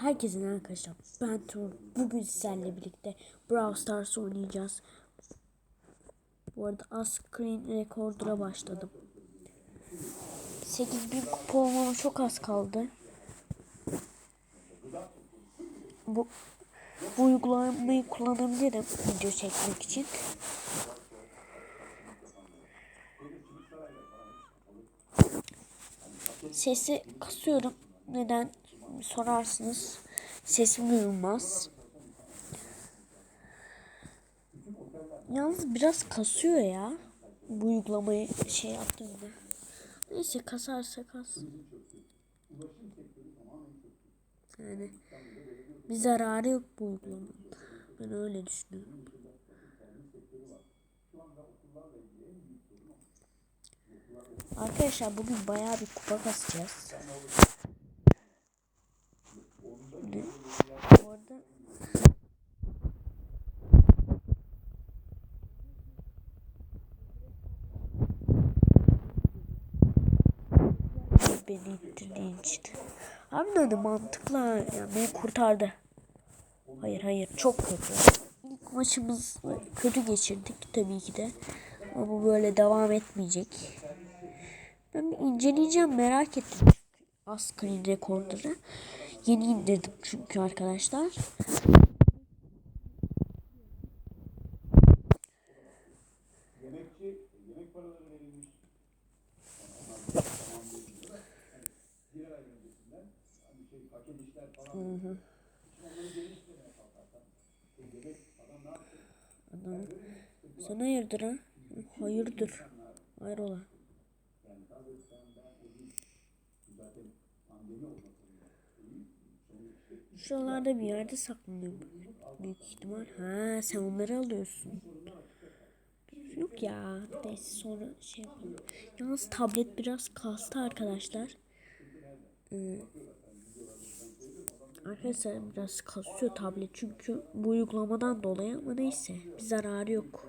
Herkesin arkadaşlar ben Tur bugün sizlerle birlikte Brawl Stars oynayacağız. Bu arada az screen rekorder'a başladım. 8000 kupa olmama çok az kaldı. Bu, bu uygulamayı kullanabilirim video çekmek için. Sesi kasıyorum. Neden sorarsınız. Sesim duyulmaz. Yalnız biraz kasıyor ya. Bu uygulamayı şey yaptığımda. Neyse kasarsa kas. Yani bir zararı yok bu uygulamanın. Ben öyle düşünüyorum. Arkadaşlar bugün bayağı bir kupa kasacağız. Şimdi, bu arada beni için. Harbiden de mantıklı ha. yani beni kurtardı. Hayır hayır çok kötü. İlk maçımız kötü geçirdik tabii ki de. Ama bu böyle devam etmeyecek. Ben bir inceleyeceğim merak ettim. Az screen rekorder'ı. Yeni indirdim çünkü arkadaşlar. Yemekçi, yemek paraları verilmiş. Bir ay öncesinden hani şey hak edişler falan. Hı hı. Şimdi onları geri istemeye kalkarsan. E, yemek adam ne yapacak? Adam. Sen hayırdır ha? Hayırdır. Hayrola. Şuralarda bir yerde saklanıyor büyük ihtimal. Ha sen onları alıyorsun. Yok ya. Neyse sonra şey yapalım. Yalnız tablet biraz kastı arkadaşlar. Ee, arkadaşlar biraz kasıyor tablet çünkü bu uygulamadan dolayı ama neyse bir zararı yok.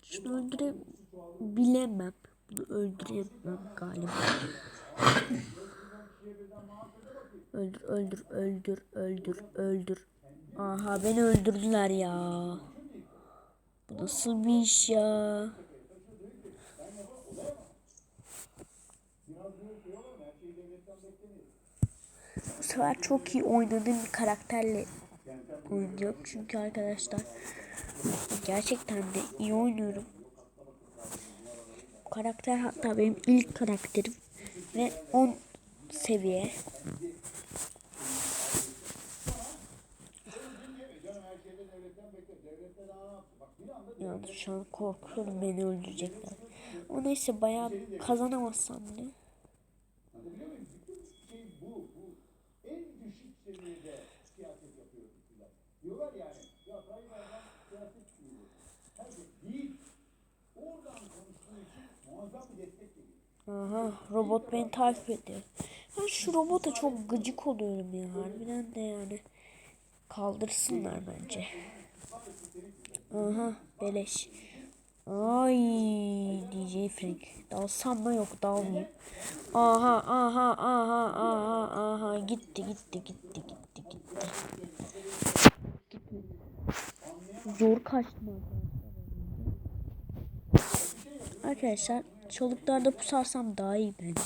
Şunu öldürebilemem. Bunu öldüremem galiba. öldür, öldür, öldür, öldür, öldür. Aha beni öldürdüler ya. Bu nasıl bir iş ya? Bu sefer çok iyi oynadığım bir karakterle oynuyorum. Çünkü arkadaşlar gerçekten de iyi oynuyorum. Bu karakter hatta benim ilk karakterim ve 10 seviye. Yani şu an korkuyorum beni öldürecekler. O neyse bayağı kazanamazsam bile. Aha robot beni takip ediyor. Ben şu robota çok gıcık oluyorum ya harbiden de yani. Kaldırsınlar bence. Aha beleş. Ay DJ Frank. Dalsam mı yok dalmayayım. Aha aha aha aha aha gitti gitti gitti gitti gitti. Zor kaçtım arkadaşlar. Arkadaşlar çoluklarda pusarsam daha iyi bence.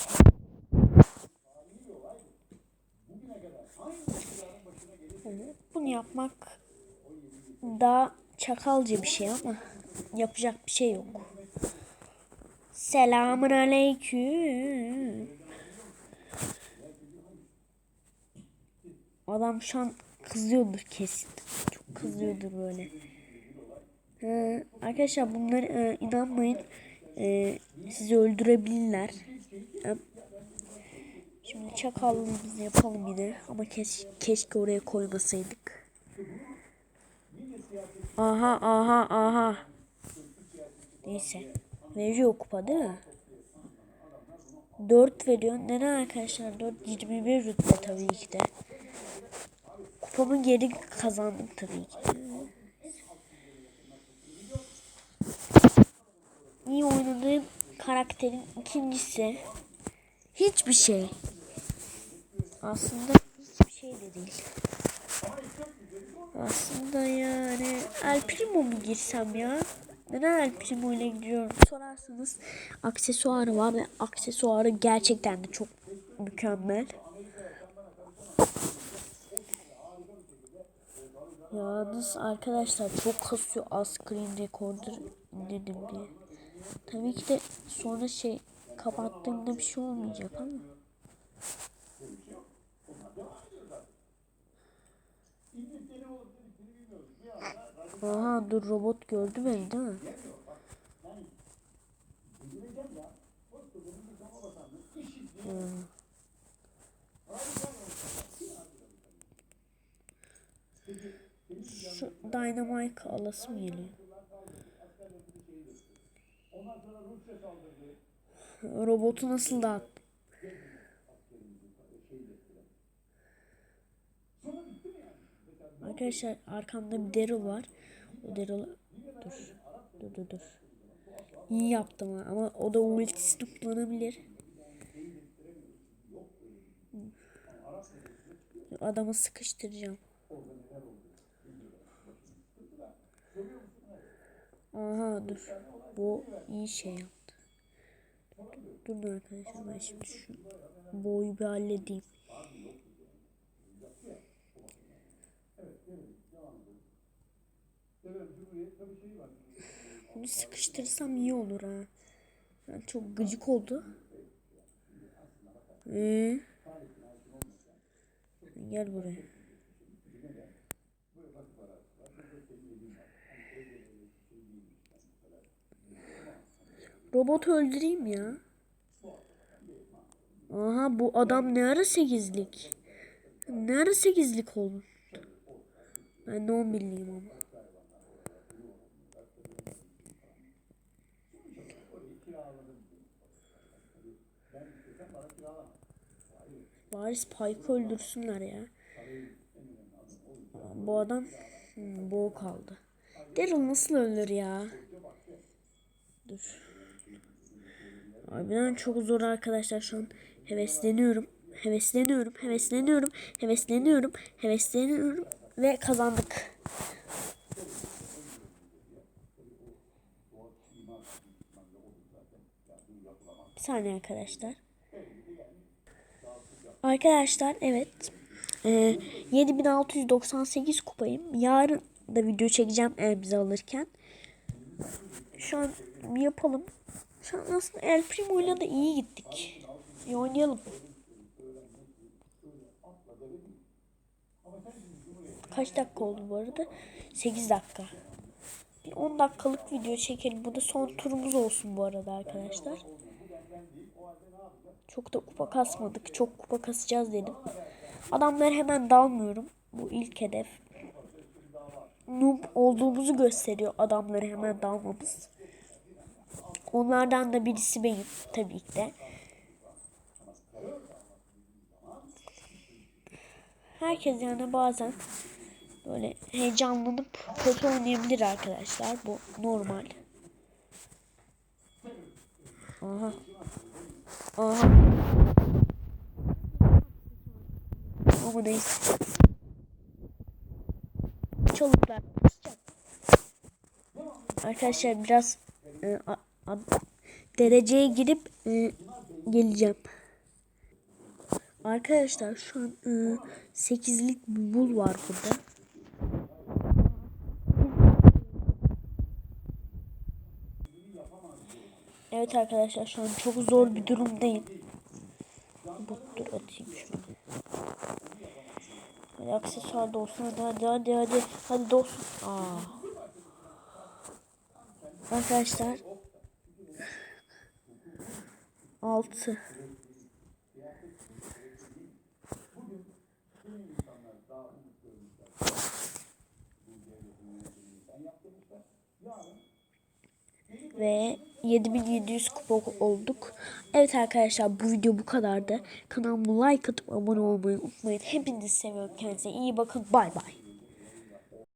Bunu yapmak daha çakalca bir şey ama yapacak bir şey yok. Selamun aleyküm. Adam şu an kızıyordur kesin. Çok kızıyordur böyle. Ee, arkadaşlar bunları e, inanmayın. E, sizi öldürebilirler. E, Şimdi çakallığımızı yapalım yine. Ama keş, keşke oraya koymasaydık. Aha aha aha. Neyse. Veriyor kupa değil mi? 4 veriyor. Neden arkadaşlar 4? 21 rütbe tabii ki de. Kupamı geri kazandım tabii ki de. İyi oynadığım karakterin ikincisi. Hiçbir şey. Aslında hiçbir şey de değil. Aslında yani El Primo mu girsem ya? Neden El Primo ile gidiyorum sorarsanız aksesuarı var ve aksesuarı gerçekten de çok mükemmel. Yalnız arkadaşlar çok kasıyor az screen recorder indirdim diye. Tabii ki de sonra şey kapattığımda bir şey olmayacak ama. Aha dur robot gördü beni değil mi? Şu Dynamite alasım geliyor. Robotu nasıl dağıttım? Arkadaşlar arkamda bir Daryl var. O Daryl dur. Dur dur dur. İyi yaptım ama o da ultisini kullanabilir. Adamı sıkıştıracağım. Aha dur. Bu iyi şey yaptı. Dur arkadaşlar ben şimdi şu boyu bir halledeyim. Bunu sıkıştırsam iyi olur ha. Yani çok gıcık oldu. Ee? Gel buraya. Robotu öldüreyim ya. Aha bu adam ne ara sekizlik? Ne ara sekizlik oldu? Ben de on birliyim ama. Bari Spike'ı öldürsünler ya. Bu adam hmm, kaldı. Daryl nasıl ölür ya? Dur. Harbiden çok zor arkadaşlar şu an. Hevesleniyorum. Hevesleniyorum. Hevesleniyorum. Hevesleniyorum. Hevesleniyorum. Ve kazandık. Bir saniye arkadaşlar. Arkadaşlar evet. Ee, 7698 kupayım. Yarın da video çekeceğim elbize alırken. Şu an bir yapalım. Şu an aslında El Primo ile de iyi gittik. Bir oynayalım. Kaç dakika oldu bu arada? 8 dakika. Bir 10 dakikalık video çekelim. Bu da son turumuz olsun bu arada arkadaşlar. Çok da kupa kasmadık. Çok kupa kasacağız dedim. Adamlar hemen dalmıyorum. Bu ilk hedef. Noob olduğumuzu gösteriyor adamları hemen dalmamız. Onlardan da birisi benim tabii ki de. Herkes yani bazen böyle heyecanlanıp kötü oynayabilir arkadaşlar. Bu normal. Aha. Aha. Ama neyse. Çoluklar. Arkadaşlar biraz e, a- a- dereceye girip e, geleceğim. Arkadaşlar şu an e, 8'lik bul var burada. Evet arkadaşlar şu an çok zor bir durumdayım. Bu dur atayım şunu. Hadi aksesuar da olsun hadi hadi hadi hadi hadi dolsun. Aa. Arkadaşlar 6 ve 7700 kupa olduk. Evet arkadaşlar bu video bu kadardı. Kanalıma like atıp abone olmayı unutmayın. Hepinizi seviyorum. Kendinize iyi bakın. Bay bay.